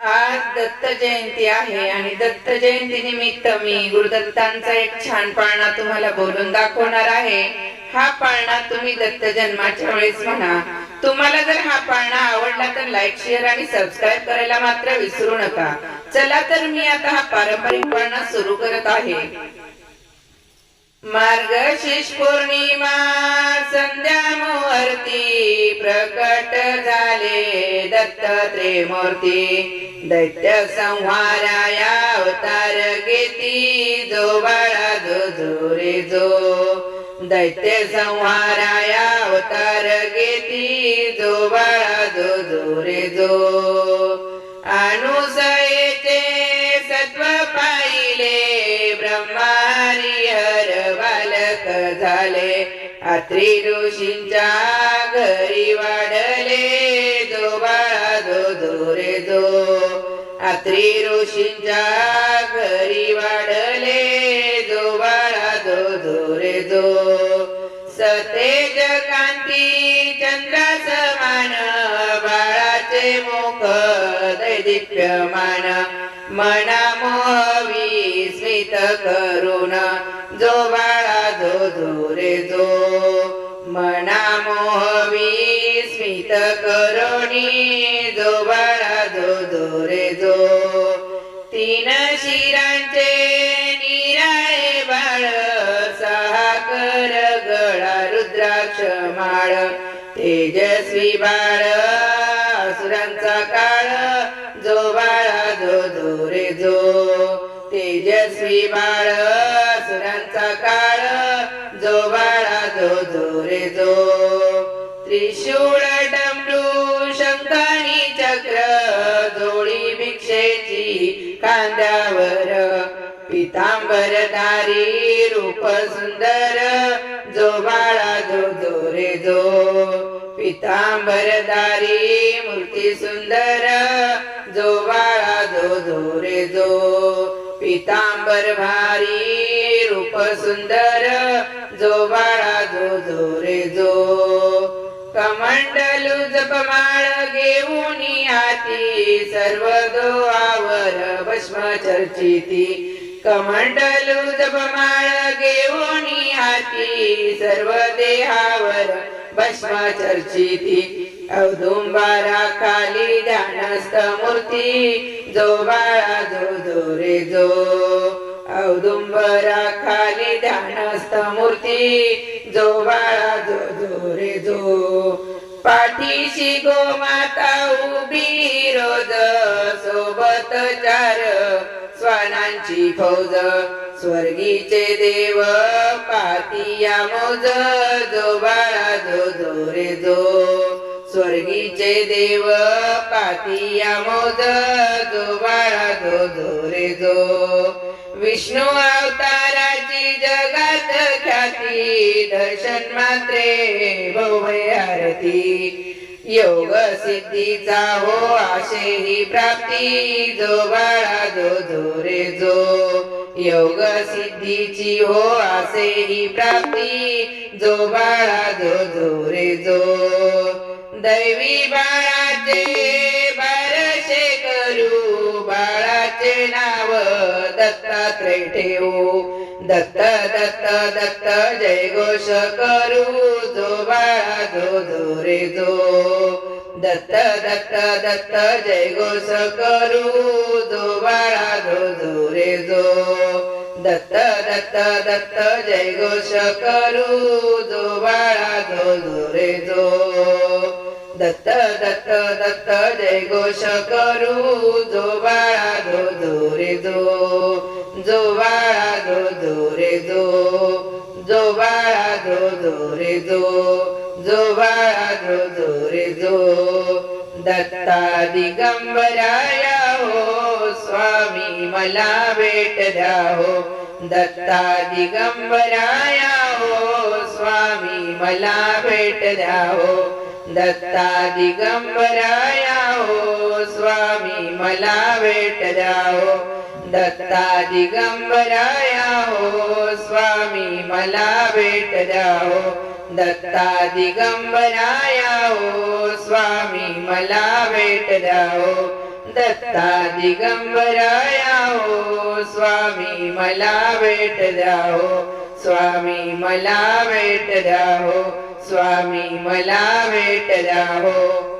आज दत्त जयंती आहे आणि दत्त जयंती निमित्त मी गुरुदत्तांचा एक छान पाळणा तुम्हाला बोलून दाखवणार आहे. हा पाळणा तुम्ही दत्त जन्माच्या वेळेस म्हणा. तुम्हाला जर हा पाळणा आवडला तर लाईक शेअर आणि सबस्क्राईब करायला मात्र विसरू नका. चला तर मी आता हा पारंपरिक पाळणा सुरू करत आहे. मार्गशीर्ष पौर्णिमा संध्या मुहूर्ती प्रकट झाले दत्तत्रे मूर्ती दैत्य संहाराया अवतार घेती जो बाळा जो जो रे जो. दैत्य संहाराया अवतार घेती जो बाळा जो जो रे जो. अनुसयेचे सत्व पाहिले ब्रह्मारी हर बालक झाले. अत्री ऋषींच्या घरी वाढले. जो रे जो अत्री ऋषींच्या घरी वाढले जो बाळा जो जो रे जो सतेज कांती चंद्रा समान बाळाचे मुख दैदिप्यमान मना मोहवी स्मित करुण जो बाळा जो जो रे जो मना मोहवी स्मित करुणी जो बाळा जो दो रे जो तीन शिरांचे निराळे बाळ सहा कर गळा रुद्राक्ष माळ. तेजस्वी बाळ असुरांचा काळ जो बाळा जो जो रे जो तेजस्वी बाळ असुरांचा काळ जो बाळा जो जो रे जो त्रिशूळ चक्र जोडी भिक्षेची पितांबर धारी रूप सुंदर जो बाळा जो जो रे जो. पितांबरधारी मूर्ती सुंदर जो बाळा जो जो रे जो. पितांबर भारी रूप सुंदर जो बाळा जो जो रे जो. मंडल जपमाळ घेऊन हाती सर्व दोहावर भस्म चर्चिती. कमंडल जपमाळ घेऊन हाती सर्व देहावर भस्म चर्चिती. औदुंबारा खाली ध्यानस्थ मूर्ती. जो बाळा जो जो रे जो. औदुंबरा खाली ध्यानस्थ मूर्ती जो बाळा जो जो रे जो. पाठीशी गोमाता उभी रोज सोबत चार स्वानांची फौज. स्वर्गीचे देव पातिया मोज जो बाळा जो जो रे जो. स्वर्गीचे देव पातिया मोज जो बाळा जो जो रे जो. विष्णू अवताराची जगात ख्याती दर्शन मात्रे भव्य आरती. योग सिद्धीचा हो आशे ही प्राप्ती जो बाळा जो जो रे जो योग सिद्धीची हो आसे ही प्राप्ती जो बाळा जो जो रे जो दैवी बाळाचे बारशे करू बाळाचे नाव दत्तात्रय ठेवू दत्त दत्त दत्त जय घोष करू जो बाळा जो जो रे जो दत्त दत्त दत्त जय घोष करू जो बाळा जो जो रे जो दत्त दत्त दत्त जय घोष करू जो बाळा जो जो रे जो दत्त दत्त दत्त जय घोष करू जो बाळा रे जो जो बाळा जो जो रे जो जो बाळा जो जो रे जो. दत्ता दिगंबराया हो स्वामी मला भेट द्या हो. दत्ता दिगंबराया हो स्वामी मला भेट द्या हो. दत्ता दिगंबराया हो स्वामी मला भेट द्या हो. दत्ता दिगम्बराया स्वामी मला भेट दत्ता दिगम्बराया स्वामी मला भेट दत्ता दिगम्बराया स्वामी मला भेट स्वामी मला भेट स्वामी मला भेट